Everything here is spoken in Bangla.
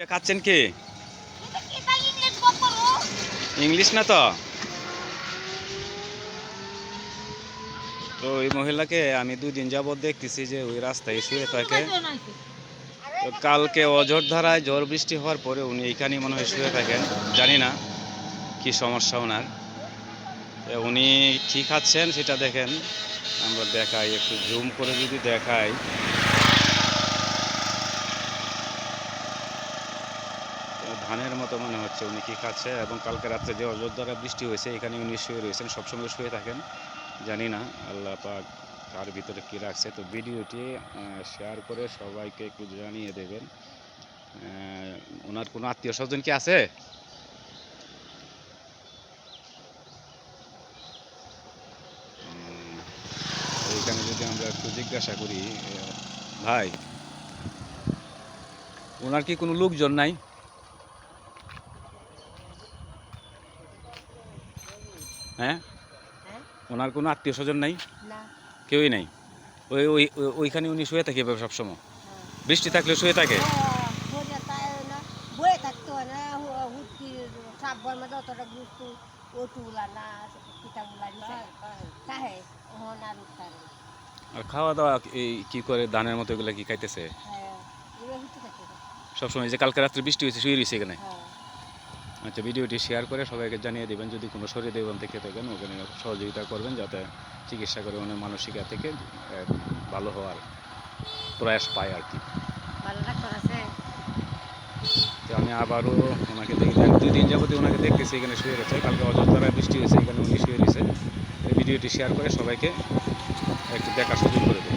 খাচ্ছেন কি? ইংলিশ না তো? তো ওই মহিলাকে আমি দুই দিন যাবত দেখতেছি যে ওই রাস্তায় শুয়ে থাকে। তো কালকে অঝোর ধারায় ঝড় বৃষ্টি হওয়ার পরে উনি এইখানেই মনে হয় শুয়ে থাকেন। জানি না কি সমস্যা ওনার। উনি কি খাচ্ছেন সেটা দেখেন। আমরা দেখাই একটু জুম করে যদি দেখাই। ধানের মতো মনে হচ্ছে উনি কি খাচ্ছে এবং কালকে রাত্রে যে অযোধ্যারা বৃষ্টি হয়েছে এখানে উনি শুয়ে রয়েছেন সবসময় শুয়ে থাকেন। জানি না আল্লাহ পাক কার ভিতরে কি রাখছে। তো ভিডিওটি শেয়ার করে সবাইকে একটু জানিয়ে দেবেন। ওনার কোনো আত্মীয় স্বজন কি আছে? উম, এইখানে যদি আমরা একটু জিজ্ঞাসা করি ভাই ওনার কি কোনো লোকজন নাই? হ্যাঁ? হ্যাঁ? ওনার কোনো আত্মীয় স্বজন নাই? কেউই নাই? ওই ওই ওই- ওইখানে উনি শুয়ে থাকে এভাবে সবসময়। বৃষ্টি থাকলে শুয়ে থাকে? হয় আর খাওয়া দাওয়া এই কি করে ধানের মতো এগুলো কি খাইতেছে? হ্যাঁ সবসময় যে কালকে রাত্রে বৃষ্টি হয়েছে শুয়ে রয়েছে এখানে? হ্যাঁ। আচ্ছা ভিডিওটি শেয়ার করে সবাইকে জানিয়ে দেবেন যদি কোনো শরীর দেবন থেকে থাকেন ওখানে সহযোগিতা করবেন যাতে চিকিৎসা করে ওনার মানসিকা থেকে ভালো হওয়ার প্রয়াস পায় আর কি। আমি আবারও ওনাকে দেখি দুই দিন যাবতীয় ওনাকে দেখতেছি এখানে শুয়ে রয়েছে। কালকে অযোধ্যায় বৃষ্টি হয়েছে এখানে উনি শুয়ে রয়েছে। এই ভিডিওটি শেয়ার করে সবাইকে একটু দেখার সুযোগ করে দিন।